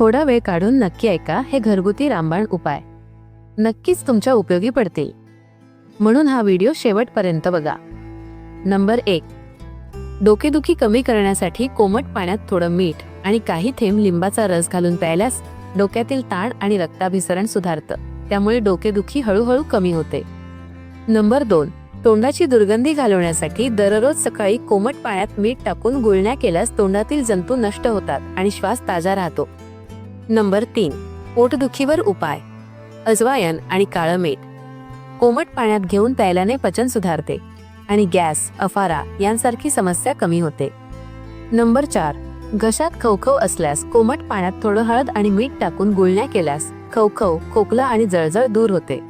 थोडा वेळ काढून नक्की ऐका हे घरगुती रामबाण उपाय. नक्कीच तुमच्या उपयोगी पडतील. म्हणून हा व्हिडिओ शेवटपर्यंत बघा. नंबर एक. डोकेदुखी कमी करण्यासाठी कोमट पाण्यात थोडं मीठ आणि काही थेंब लिंबाचा रस घालून प्यायल्यास डोक्यातील ताण आणि रक्ताभिसरण सुधारतं. त्यामुळे डोकेदुखी हळूहळू कमी होते. नंबर दोन. तोंडाची दुर्गंधी घालवण्यासाठी दररोज सकाळी कोमट पाण्यात मीठ टाकून गुळण्या केल्यास तोंडातील जंतू नष्ट होतात आणि श्वास ताजा राहतो. नंबर तीन पोटदुखीवर उपाय. अजवायन आणि काळं मीठ. कोमट पाण्यात घेऊन प्यायल्याने पचन सुधारते आणि गॅस अफारा यांसारखी समस्या कमी होते. नंबर चार घशात खवखव असल्यास कोमट पाण्यात थोडं हळद आणि मीठ टाकून गुळण्या केल्यास खवखव खोकला आणि जळजळ दूर होते.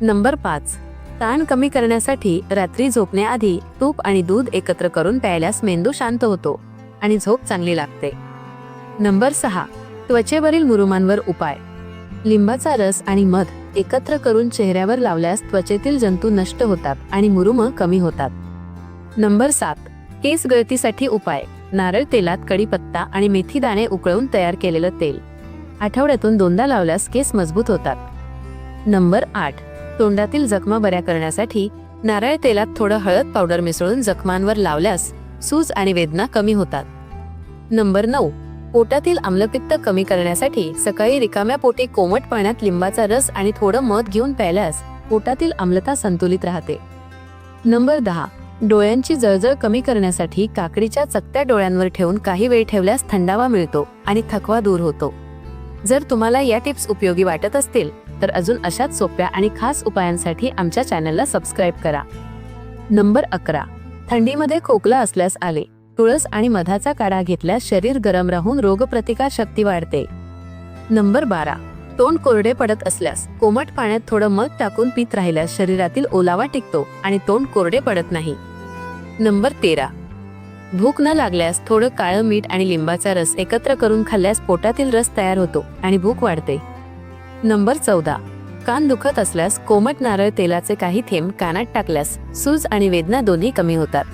नंबर पाच ताण कमी करण्यासाठी रात्री झोपण्याआधी तूप आणि दूध एकत्र करून प्यायल्यास मेंदू शांत होतो आणि झोप चांगली लागते. नंबर सहा त्वचेवरील मुरुमांवर उपाय. लिंबाचा रस आणि मध एकत्र करून चेहऱ्यावर लावल्यास त्वचेतील जंतू नष्ट होतात आणि मुरुम कमी होतात. नंबर सात केस गळतीसाठी उपाय. नारळ तेलात कढीपत्ता आणि मेथी दाणे उकळून तयार केलेलं तेल. आठवड्यातून दोनदा लावल्यास केस मजबूत होतात. नंबर आठ तोंडातील जखमा बऱ्या करण्यासाठी नारळ तेलात थोडं हळद पावडर मिसळून जखमांवर लावल्यास सूज आणि वेदना कमी होतात. नंबर नऊ पोटातील आम्लपित्त कमी करण्यासाठी सकाळी रिकाम्या पोटी कोमट पाण्यात लिंबाचा रस आणि थोडं मध घेऊन प्यायल्यास पोटातील आम्लता संतुलित राहते. नंबर दहा. डोळ्यांची जळजळ कमी करण्यासाठी काकडीच्या चकत्या डोळ्यांवर ठेवून काही वेळ ठेवल्यास थंडावा मिळतो आणि थकवा दूर होतो. जर तुम्हाला या टिप्स उपयोगी वाटत असतील तर अजून अशाच सोप्या आणि खास उपायांसाठी आमच्या चॅनलला सबस्क्राईब करा. नंबर अकरा. थंडीमध्ये खोकला असल्यास आले. तुळस आणि मधाचा काढा घेतल्यास शरीर गरम राहून रोगप्रतिकार शक्ती वाढते. नंबर बारा. तोंड कोरडे पडत असल्यास कोमट पाण्यात थोडं मध टाकून पित राहिल्यास शरीरातील ओलावा टिकतो आणि तोंड कोरडे पडत नाही. नंबर तेरा. भूक न लागल्यास थोडं काळं मीठ आणि लिंबाचा रस एकत्र करून खाल्ल्यास पोटातील रस तयार होतो आणि भूक वाढते. नंबर चौदा. कान दुखत असल्यास कोमट नारळ तेलाचे काही थेंब कानात टाकल्यास सूज आणि वेदना दोन्ही कमी होतात.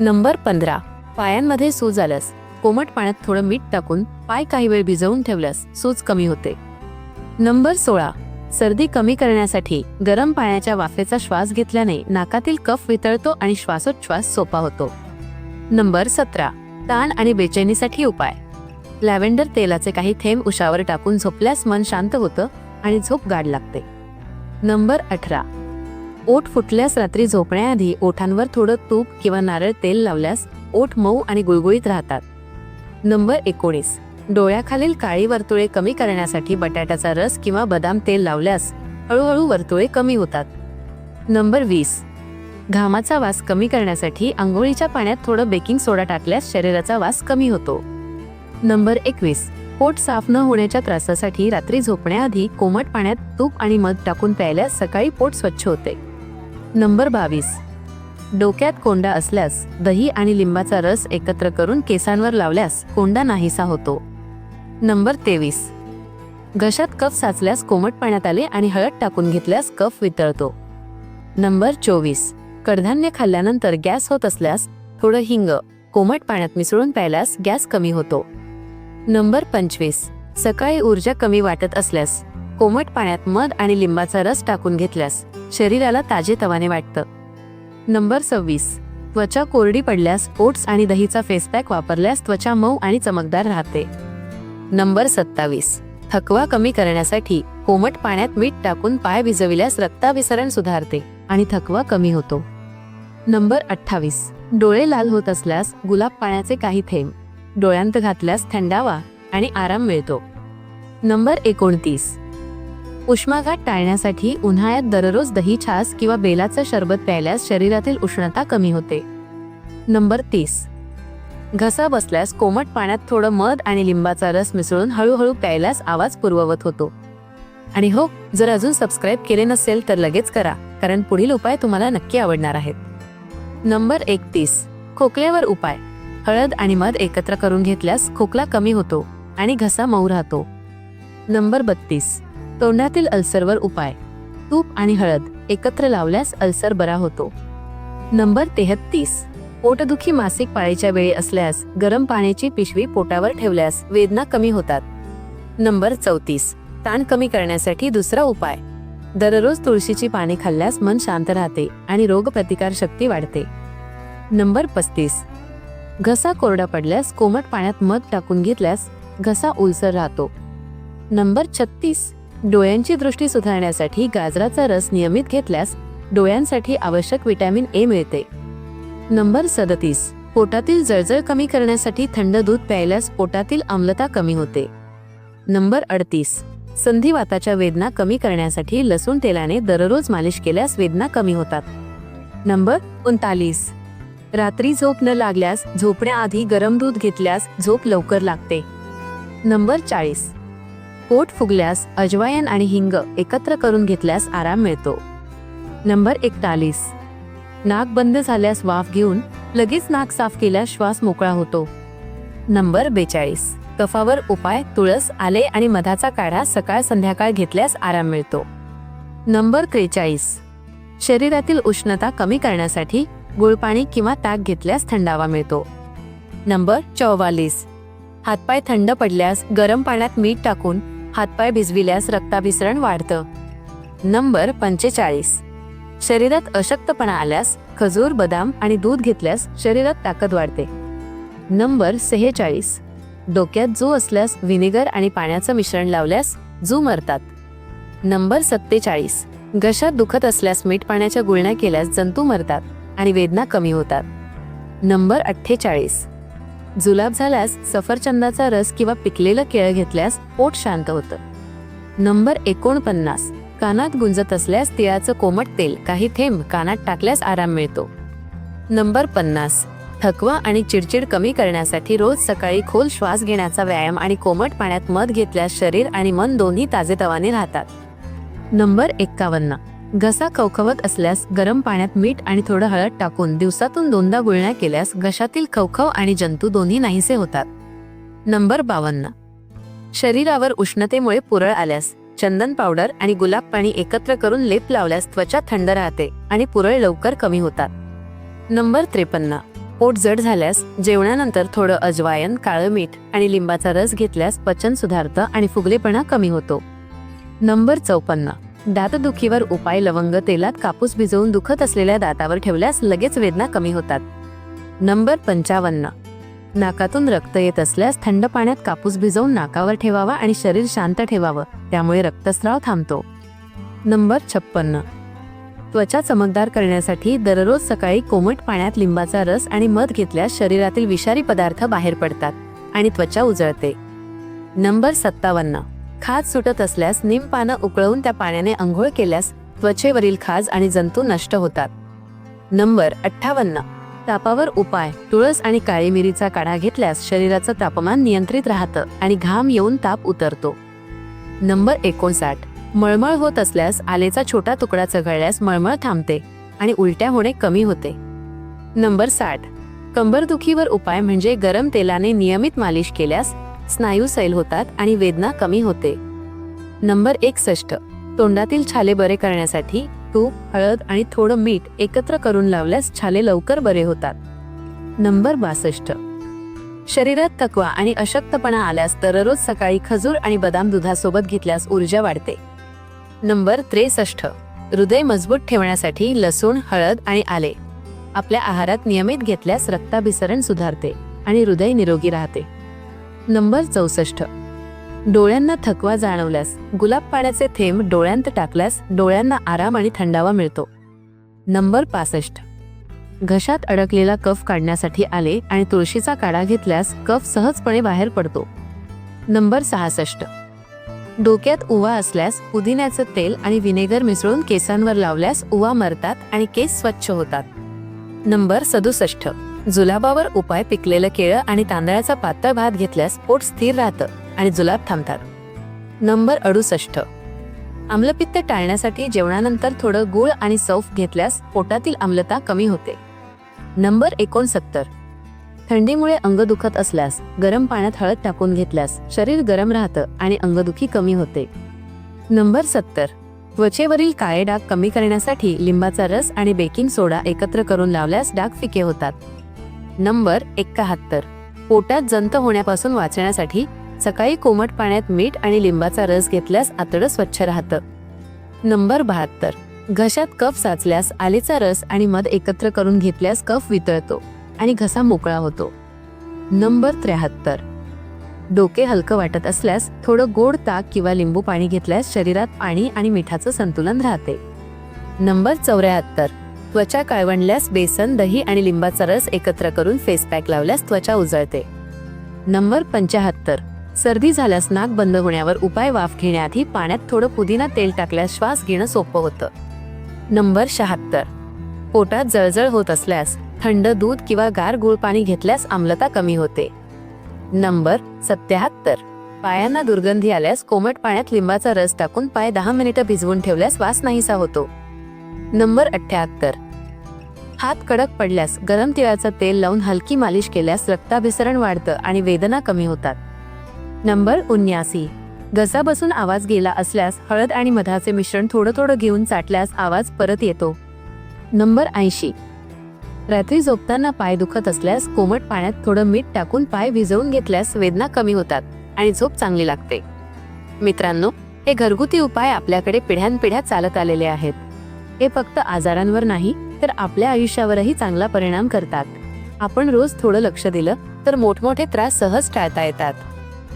नंबर पंधरा. पायांमध्ये सूज आल्यास कोमट पाण्यात थोडं मीठ टाकून पाय काही वेळ भिजवून ठेवल्यास सूज कमी होते. नंबर सोळा. सर्दी कमी करण्यासाठी गरम पाण्याच्या वाफेचा श्वास घेतल्याने नाकातील कफ वितळतो आणि श्वासोच्छ्वास सोपा होतो. नंबर सतरा. ताण आणि बेचैनीसाठी उपाय. लॅव्हेंडर तेलाचे काही थेंब उशावर टाकून झोपल्यास मन शांत होतं आणि झोप गाढ लागते. नंबर अठरा. ओठ फुटल्यास रात्री झोपण्याआधी ओठांवर थोडं तूप किंवा नारळ तेल लावल्यास ओठ मऊ आणि गुळगुळीत राहतात. नंबर एकोणीस. डोळ्याखालील काळी वर्तुळे कमी करण्यासाठी बटाट्याचा रस किंवा बदाम तेल लावल्यास हळूहळू वर्तुळे कमी होतात. नंबर वीस. घामाचा वास कमी करण्यासाठी आंघोळीच्या पाण्यात थोडं बेकिंग सोडा टाकल्यास शरीराचा वास कमी होतो. नंबर एकवीस. पोट साफ न होण्याच्या त्रासासाठी रात्री झोपण्याआधी कोमट पाण्यात तूप आणि मध टाकून प्यायल्यास सकाळी पोट स्वच्छ होते. नंबर बावीस. डोक्यात कोंडा असल्यास दही आणि लिंबाचा रस एकत्र करून केसांवर लावल्यास कोंडा नाहीसा होतो. नंबर तेवीस. घशात कफ साचल्यास कोमट पाण्यात आले आणि हळद टाकून घेतल्यास कफ वितळतो. नंबर चोवीस. कडधान्य खाल्ल्यानंतर गॅस होत असल्यास थोडं हिंग कोमट पाण्यात मिसळून प्यायल्यास गॅस कमी होतो. नंबर पंचवीस. सकाळी ऊर्जा कमी वाटत असल्यास कोमट पाण्यात मध आणि लिंबाचा रस टाकून घेतल्यास शरीराला ताजेतवाने वाटतं. नंबर सव्वीस. त्वचा कोरडी पडल्यास ओट्स आणि दहीचा फेस पॅक वापरल्यास त्वचा मऊ आणि चमकदार राहते. नंबर सत्तावीस. थकवा कमी करण्यासाठी कोमट पाण्यात मीठ टाकून पाय भिजविल्यास रक्ताभिसरण सुधारते आणि थकवा कमी होतो. नंबर अठ्ठावीस. डोळे लाल होत असल्यास गुलाब पाण्याचे काही थेंब डोळ्यांत घातल्यास थंडावा आणि आराम मिळतो. नंबर एकोणतीस. उष्माघात टाळण्यासाठी उन्हाळ्यात दररोज दही छास किंवा बेलाचं शरबत प्यायल्यास शरीरातील उष्णता कमी होते. नंबर तीस. घसा बसल्यास कोमट पाण्यात थोडं मध आणि लिंबाचा रस मिसळून हळूहळू प्यायल्यास आवाज पूर्ववत होतो. आणि हो जर अजून सबस्क्राईब केले नसेल तर लगेच करा कारण पुढील उपाय तुम्हाला नक्की आवडणार आहेत. नंबर एकतीस. खोकल्यावर उपाय. हळद आणि मध एकत्र करून घेतल्यास खोकला कमी होतो आणि घसा मऊ राहतो. नंबर बत्तीस. तोंडातील अल्सरवर उपाय. तूप आणि हळद एकत्र लावल्यास अल्सर बरा होतो. नंबर तेहत्तीस. पोटदुखी मासिक पाळीच्या वेळी असल्यास गरम पाण्याची पिशवी पोटावर ठेवल्यास वेदना कमी होतात. नंबर चौतीस. ताण कमी करण्यासाठी दुसरा उपाय. दररोज तुळशीची पाने खाल्ल्यास मन शांत राहते आणि रोगप्रतिकार शक्ती वाढते. नंबर पस्तीस. घसा कोरडा पडल्यास कोमट पाण्यात मध टाकून घेतल्यास घसा उलसर राहतो. नंबर छत्तीस. डोळ्यांची दृष्टी सुधारण्यासाठी गाजराचा रस नियमित घेतल्यास डोळ्यांसाठी आवश्यक विटॅमिन ए मिळते. नंबर सदतीस. पोटातील जळजळ कमी करण्यासाठी थंड दूध प्यायल्यास पोटातील आम्लता कमी होते. नंबर अडतीस. संधिवाताच्या वेदना कमी करण्यासाठी लसूण तेलाने दररोज मालिश केल्यास वेदना कमी होतात. नंबर उनतालीस. रात्री झोप न लागल्यास झोपण्याआधी गरम दूध घेतल्यास झोप लवकर लागते. नंबर चाळीस. पोट फुगल्यास अजवायन आणि हिंग एकत्र करून घेतल्यास आराम मिळतो. नंबर एकतालीस. नाक बंद झाल्यास वाफ घेऊन लगेच नाक साफ केल्यास श्वास मोकळा होतो. नंबर बेचाळीस. कफावर उपाय तुळस आले आणि मधाचा काढा सकाळ संध्याकाळ घेतल्यास आराम मिळतो. नंबर त्रेचाळीस. शरीरातील उष्णता कमी करण्यासाठी गुळपाणी किंवा ताक घेतल्यास थंडावा मिळतो. नंबर चौवालीस हातपाय थंड पडल्यास गरम पाण्यात मीठ टाकून हातपाय भिजविल्यास रक्ताभिसरण वाढतं. नंबर पंचेचाळीस. शरीरात अशक्तपणा आल्यास खजूर बदाम आणि दूध घेतल्यास शरीरात ताकद वाढते. नंबर सेहेचाळीस. डोक्यात जू असल्यास व्हिनेगर आणि पाण्याचं मिश्रण लावल्यास जू मरतात. नंबर सत्तेचाळीस. घशात दुखत असल्यास मीठ पाण्याच्या गुळण्या केल्यास जंतू मरतात आणि वेदना कमी होतात. नंबर अठ्ठेचाळीस. जुलाब झाल्यास सफरचंदाचा रस किंवा पिकलेलं केळं घेतल्यास पोट शांत होतं. नंबर एकोणपन्नास. कानात गुंजत असल्यास तिळाचं कोमट तेल काही थेंब कानात टाकल्यास आराम मिळतो. नंबर पन्नास. थकवा आणि चिडचिड कमी करण्यासाठी रोज सकाळी खोल श्वास घेण्याचा व्यायाम आणि कोमट पाण्यात मध घेतल्यास शरीर आणि मन दोन्ही ताजेतवाने राहतात. नंबर एक्कावन्न. घसा खवखवत असल्यास गरम पाण्यात मीठ आणि थोडं हळद टाकून दिवसातून दोनदा गुळण्या केल्यास घशातील खवखव आणि जंतू दोन्ही नाहीसे होतात. नंबर बावन्न. शरीरावर उष्णतेमुळे पुरळ आल्यास चंदन पावडर आणि गुलाब पाणी एकत्र करून लेप लावल्यास त्वचा थंड राहते आणि पुरळ लवकर कमी होतात. नंबर त्रेपन्न. पोट जड झाल्यास जेवणानंतर थोडं अजवायन काळं मीठ आणि लिंबाचा रस घेतल्यास पचन सुधारतं आणि फुगलेपणा कमी होतो. नंबर चौपन्न. दातदुखीवर उपाय लवंग तेलात कापूस भिजवून दुखत असलेल्या दातावर ठेवल्यास लगेच वेदना कमी होतात. नंबर पंचावन्न. नाकातून रक्त येत असल्यास थंड पाण्यात कापूस भिजवून नाकावर ठेवावा आणि शरीर शांत ठेवावं त्यामुळे रक्तस्राव थांबतो. नंबर छप्पन्न. त्वचा चमकदार करण्यासाठी दररोज सकाळी कोमट पाण्यात लिंबाचा रस आणि मध घेतल्यास शरीरातील विषारी पदार्थ बाहेर पडतात आणि त्वचा उजळते. नंबर सत्तावन्न. खाज सुटत असल्यास निम पानं उकळवून त्या पाण्याने आंघोळ केल्यास त्वचेवरील खाज आणि जंतू नष्ट होतात. नंबर अठ्ठावन्न. तापावर उपाय. तुळस आणि काळी मिरीचा काढा घेतल्यास शरीराचं तापमान नियंत्रित राहतं आणि घाम येऊन ताप उतरतो. नंबर एकोणसाठ. मळमळ होत असल्यास आलेचा छोटा तुकडा चघळल्यास मळमळ थांबते आणि उलट्या होणे कमी होते. नंबर साठ. कंबरदुखीवर उपाय म्हणजे गरम तेलाने नियमित मालिश केल्यास स्नायू सैल होतात आणि वेदना कमी होते. नंबर एकसष्ट. तोंडातील छाले बरे करण्यासाठी तूप हळद आणि थोडं मीठ एकत्र करून लावल्यास छाले लवकर बरे होतात. नंबर बासष्ट. शरीरात थकवा आणि अशक्तपणा आल्यास दररोज सकाळी खजूर आणि बदाम दुधासोबत घेतल्यास ऊर्जा वाढते. नंबर त्रेसष्ट. हृदय मजबूत ठेवण्यासाठी लसूण हळद आणि आले. आपल्या आहारात नियमित घेतल्यास रक्ताभिसरण सुधारते आणि हृदय निरोगी राहते. नंबर चौसष्ट. डोळ्यांना थकवा जाणवल्यास गुलाब पाण्याचे थेंब डोळ्यांत टाकल्यास डोळ्यांना आराम आणि थंडावा मिळतो. नंबर पासष्ट. घशात अडकलेला कफ काढण्यासाठी आले आणि तुळशीचा काढा घेतल्यास कफ सहजपणे बाहेर पडतो. नंबर सहासष्ट. डोक्यात उवा असल्यास पुदिन्याचं तेल आणि विनेगर मिसळून केसांवर लावल्यास उवा मरतात आणि केस स्वच्छ होतात. नंबर सदुसष्ट. जुलाबावर उपाय पिकलेलं केळं आणि तांदळाचा पातळ भात घेतल्यास पोट स्थिर राहतं आणि जुलाब थांबतात. नंबर अडुसष्ट. आम्लपित्त टाळण्यासाठी जेवणानंतर थोडं गुळ आणि सौफ घेतल्यास पोटातील आम्लता कमी होते. नंबर एकोणसत्तर. थंडीमुळे अंग दुखत असल्यास गरम पाण्यात हळद टाकून घेतल्यास शरीर गरम राहतं आणि अंगदुखी कमी होते. नंबर सत्तर. त्वचेवरील काळे डाग कमी करण्यासाठी लिंबाचा रस आणि बेकिंग सोडा एकत्र करून लावल्यास डाग फिके होतात. नंबर एकाहत्तर पोटात जंत होण्यापासून वाचण्यासाठी सकाळी कोमट पाण्यात मीठ आणि लिंबाचा रस घेतल्यास आतडं स्वच्छ राहतं. नंबर बहात्तर. घशात कफ साचल्यास आलेचा रस आणि मध एकत्र करून घेतल्यास कफ वितळतो आणि घसा मोकळा होतो. नंबर त्र्याहत्तर. डोके हलकं वाटत असल्यास थोडं गोड ताक किंवा लिंबू पाणी घेतल्यास शरीरात पाणी आणि मिठाचं संतुलन राहते. नंबर चौऱ्याहत्तर. त्वचा काळवणल्यास बेसन दही आणि लिंबाचा रस एकत्र करून फेस पॅक लावल्यास त्वचा उजळते. नंबर पंच्याहत्तर. सर्दी झाल्यास नाक बंद होण्यावर उपाय वाफ घेण्याआधी पाण्यात थोडं पुदिना तेल टाकल्यास श्वास घेणं सोपं होतं. नंबर शहात्तर. पोटात जळजळ होत असल्यास थंड दूध किंवा गार गुळ पाणी घेतल्यास आम्लता कमी होते. नंबर सत्याहत्तर. पायांना दुर्गंधी आल्यास कोमट पाण्यात लिंबाचा रस टाकून पाय दहा मिनिटं भिजवून ठेवल्यास वास नाहीसा होतो. नंबर अठ्ठ्याहत्तर हात कडक पडल्यास गरम तिळाचं तेल लावून हलकी मालिश केल्यास रक्ताभिसरण वाढतं आणि वेदना कमी होतात. नंबर उन्यासी. घसा बसून आवाज गेला असल्यास हळद आणि मधाचे मिश्रण थोडं थोडं घेऊन चाटल्यास आवाज परत येतो. नंबर ऐंशी. रात्री झोपताना पाय दुखत असल्यास कोमट पाण्यात थोडं मीठ टाकून पाय भिजवून घेतल्यास वेदना कमी होतात आणि झोप चांगली लागते. मित्रांनो हे घरगुती उपाय आपल्याकडे पिढ्यानपिढ्या चालत आलेले आहेत. हे फक्त आजारांवर नाही तर आपल्या आयुष्यावरही चांगला परिणाम करतात. आपण रोज थोडं लक्ष दिलं तर मोठमोठे त्रास सहज टाळता येतात.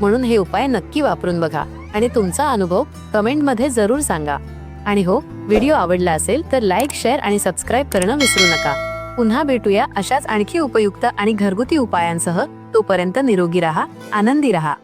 म्हणून हे उपाय नक्की वापरून बघा आणि तुमचा अनुभव कमेंटमध्ये जरूर सांगा. आणि हो व्हिडिओ आवडला असेल तर लाईक शेअर आणि सबस्क्राईब करणं विसरू नका. पुन्हा भेटूया अशाच आणखी उपयुक्त आणि घरगुती उपायांसह तोपर्यंत निरोगी राहा आनंदी राहा.